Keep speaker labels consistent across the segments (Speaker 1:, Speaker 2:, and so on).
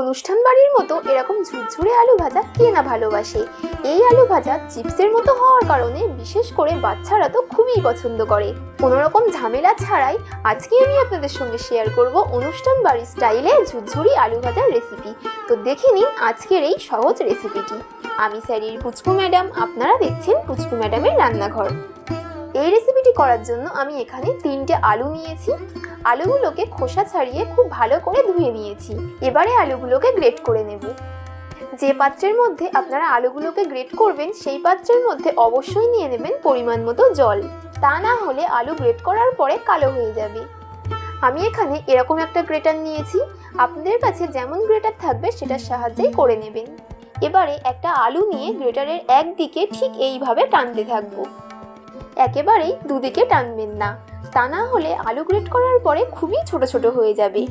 Speaker 1: অনুষ্ঠান বাড়ির মতো এরকম ঝুরঝুরে আলু ভাজা কে না ভালোবাসে? এই আলু ভাজা চিপসের মতো হওয়ার কারণে বিশেষ করে বাচ্চারা তো খুবই পছন্দ করে। কোনো রকম ঝামেলা ছাড়াই আজকে আমি আপনাদের সঙ্গে শেয়ার করব অনুষ্ঠান বাড়ির স্টাইলে ঝুরঝুরি আলু ভাজার রেসিপি তো দেখে নিন আজকের এই সহজ রেসিপিটি আমি স্যারির পুচকু ম্যাডাম আপনারা দেখছেন পুচকু ম্যাডামের রান্নাঘর। এই রেসিপিটি করার জন্য আমি এখানে তিনটে আলু নিয়েছি। আলুগুলোকে খোসা ছাড়িয়ে খুব ভালো করে ধুয়ে নিয়েছি। এবারে আলুগুলোকে গ্রেট করে নেব। যে পাত্রের মধ্যে আপনারা আলুগুলোকে গ্রেট করবেন, সেই পাত্রের মধ্যে অবশ্যই নিয়ে নেবেন পরিমাণ মতো জল। তা না হলে আলু গ্রেট করার পরে কালো হয়ে যাবে। আমি এখানে এরকম একটা গ্রেটার নিয়েছি। আপনাদের কাছে যেমন গ্রেটার থাকবে, সেটার সাহায্যেই করে নেবেন। এবারে একটা আলু নিয়ে গ্রেটারের একদিকে ঠিক এইভাবে টানতে থাকব। একেবারেই দুদিকে টানবেন না। তা না হলে আলু গ্রেট করার পরে খুবই ছোট ছোট হয়ে যাবে।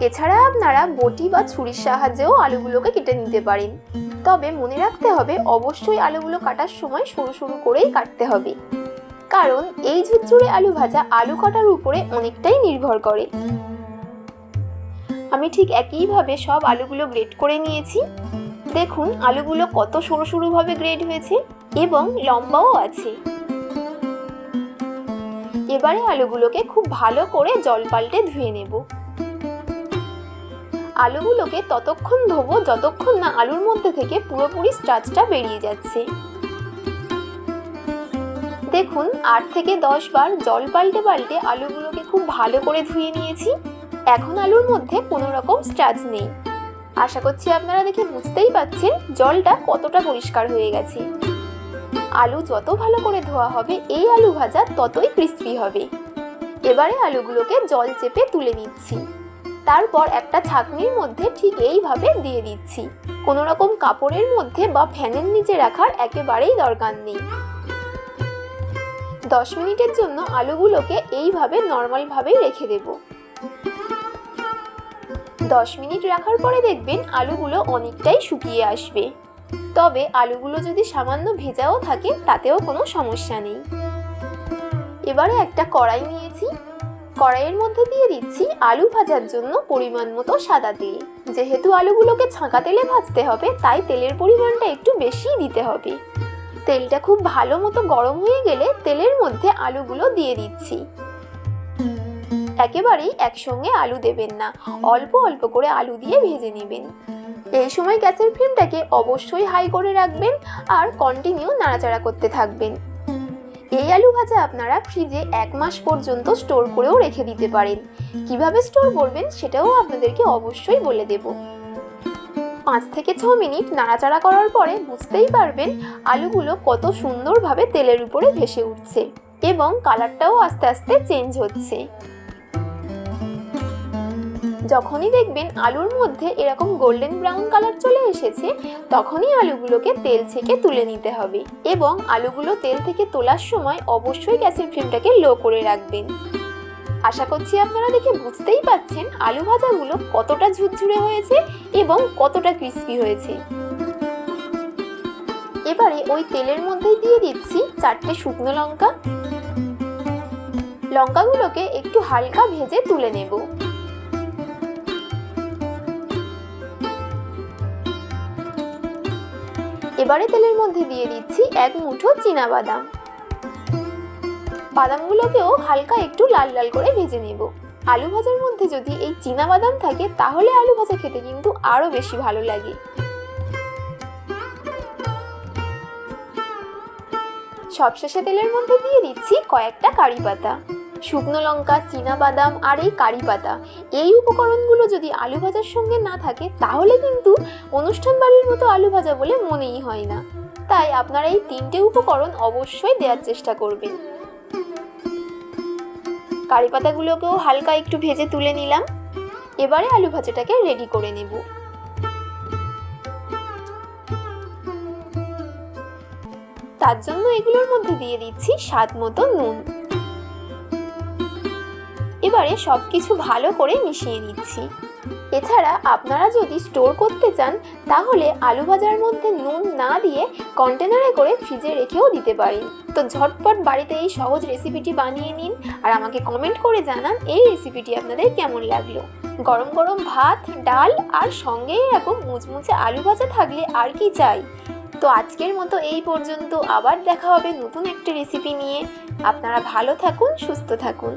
Speaker 1: এছাড়া আপনারা বটি বা ছুরির সাহায্যেও আলুগুলোকে কেটে নিতে পারেন। তবে মনে রাখতে হবে, অবশ্যই আলুগুলো কাটার সময় সরু সরু করেই কাটতে হবে। কারণ এই ঝুরঝুরে আলু ভাজা আলু কাটার উপরে অনেকটাই নির্ভর করে। আমি ঠিক একইভাবে সব আলুগুলো গ্রেট করে নিয়েছি। দেখুন, আলুগুলো কত সরু সরুভাবে গ্রেড হয়েছে এবং লম্বাও আছে। এবারে আলুগুলোকে খুব ভালো করে জল পাল্টে ধুয়ে নেব। আলুগুলোকে ততক্ষণ ধোবো যতক্ষণ না আলুর মধ্যে থেকে পুরোপুরি স্টাচটা বেরিয়ে যাচ্ছে। দেখুন, আট থেকে দশ বার জল পাল্টে পাল্টে আলুগুলোকে খুব ভালো করে ধুয়ে নিয়েছি। এখন আলুর মধ্যে কোনো রকম স্টাচ নেই। আশা করছি আপনারা দেখে বুঝতেই পাচ্ছেন জলটা কতটা পরিষ্কার হয়ে গেছে। আলু যত ভালো করে ধোয়া হবে, এই আলু ভাজা ততই ক্রিস্পি হবে। এবারে আলুগুলোকে জল চেপে তুলে নিচ্ছি। তারপর একটা ছাঁকনির মধ্যে ঠিক এইভাবে দিয়ে দিচ্ছি। কোনো রকম কাপড়ের মধ্যে বা ফ্যানের নিচে রাখার একেবারেই দরকার নেই। দশ মিনিটের জন্য আলুগুলোকে এইভাবে নর্মালভাবেই রেখে দেব। দশ মিনিট রাখার পরে দেখবেন আলুগুলো অনেকটাই শুকিয়ে আসবে। তবে আলুগুলো যদি সামান্য ভেজাও থাকে, তাতেও কোনো সমস্যা নেই। এবারে একটা কড়াই নিয়েছি। কড়াইয়ের মধ্যে দিয়ে দিচ্ছি আলু ভাজার জন্য পরিমাণ মতো সাদা তেল। যেহেতু আলুগুলোকে ছাঁকা তেলে ভাজতে হবে, তাই তেলের পরিমাণটা একটু বেশি দিতে হবে। তেলটা খুব ভালো মতো গরম হয়ে গেলে তেলের মধ্যে আলুগুলো দিয়ে দিচ্ছি। একেবারেই একসঙ্গে আলু দেবেন না। অল্প অল্প করে আলু দিয়ে ভেজে নেবেন। এই সময় গ্যাসের ফ্লেমটাকে অবশ্যই হাই করে রাখবেন আর কন্টিনিউ নাড়াচাড়া করতে থাকবেন। এই আলু ভাজা আপনারা ফ্রিজে এক মাস পর্যন্ত স্টোর করেও রেখে দিতে পারেন। কীভাবে স্টোর করবেন সেটাও আপনাদেরকে অবশ্যই বলে দেব। পাঁচ থেকে ছ মিনিট নাড়াচাড়া করার পরে বুঝতেই পারবেন আলুগুলো কত সুন্দরভাবে তেলের উপরে ভেসে উঠছে এবং কালারটাও আস্তে আস্তে চেঞ্জ হচ্ছে। যখনই দেখবেন আলুর মধ্যে এরকম গোল্ডেন ব্রাউন কালার চলে এসেছে, তখনই আলুগুলোকে তেল থেকে তুলে নিতে হবে এবং আলুগুলো তেল থেকে তোলার সময় অবশ্যই গ্যাসের ফ্লেমটাকে লো করে রাখবেন। আশা করছি আপনারা দেখে বুঝতেই পাচ্ছেন আলু ভাজাগুলো কতটা ঝুরঝুরে হয়েছে এবং কতটা ক্রিস্পি হয়েছে। এবারে ওই তেলের মধ্যেই দিয়ে দিচ্ছি চারটে শুকনো লঙ্কা। লঙ্কাগুলোকে একটু হালকা ভেজে তুলে নেব। এবারে তেলের মধ্যে দিয়ে দিচ্ছি এক মুঠো বাদাম বাদামগুলোকেও হালকা একটু লাল লাল করে ভেজে নেব। আলু ভাজার মধ্যে যদি এই বাদাম থাকে, তাহলে আলু ভাজা খেতে কিন্তু আরও বেশি ভালো লাগে। সবশেষে তেলের মধ্যে দিয়ে দিচ্ছি কয়েকটা কারি পাতা। শুকনো লঙ্কা বাদাম আর এই কারি পাতা। এই উপকরণগুলো যদি আলু ভাজার সঙ্গে না থাকে, তাহলে কিন্তু অনুষ্ঠান বাড়ির মতো আলু ভাজা বলে মনেই হয় না। তাই আপনারা এই তিনটে উপকরণ অবশ্যই দেওয়ার চেষ্টা করবেন। কারি পাতাগুলোকেও হালকা একটু ভেজে তুলে নিলাম। এবারে আলু ভাজাটাকে রেডি করে নেব। তার জন্য এগুলোর মধ্যে দিয়ে দিচ্ছি স্বাদ মতো নুন। এবারে সব কিছু ভালো করে মিশিয়ে দিচ্ছি। এছাড়া আপনারা যদি স্টোর করতে চান, তাহলে আলু ভাজার মধ্যে নুন না দিয়ে কন্টেনারে করে ফ্রিজে রেখেও দিতে পারেন। তো ঝটপট বাড়িতে এই সহজ রেসিপিটি বানিয়ে নিন আর আমাকে কমেন্ট করে জানান এই রেসিপিটি আপনাদের কেমন লাগল। গরম গরম ভাত, ডাল আর সঙ্গে এরকম মুচমুচে আলু ভাজা থাকলে আর কি চাই? তো আজকের মতো এই পর্যন্ত আবার দেখা হবে নতুন একটা রেসিপি নিয়ে। আপনারা ভালো থাকুন, সুস্থ থাকুন।